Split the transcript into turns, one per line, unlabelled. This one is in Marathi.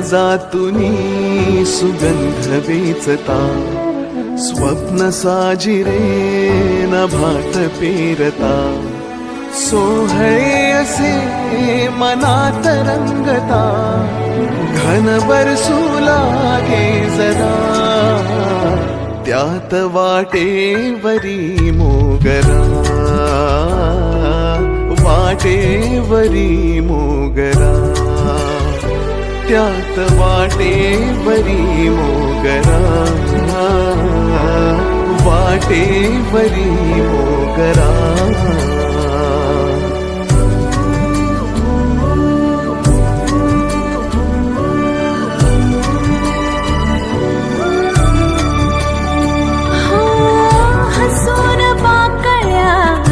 जातुनी सुगंध वेचता स्वप्न साजिरे नभात पेरता. सोहळे असे मनात रंगता घन बरसू लागे जरा. त्यात वाटेवरी मोगरा वाटेवरी मोगरा. त्यात वाटे बरी मोगरा. वाटेवरी मोगरा.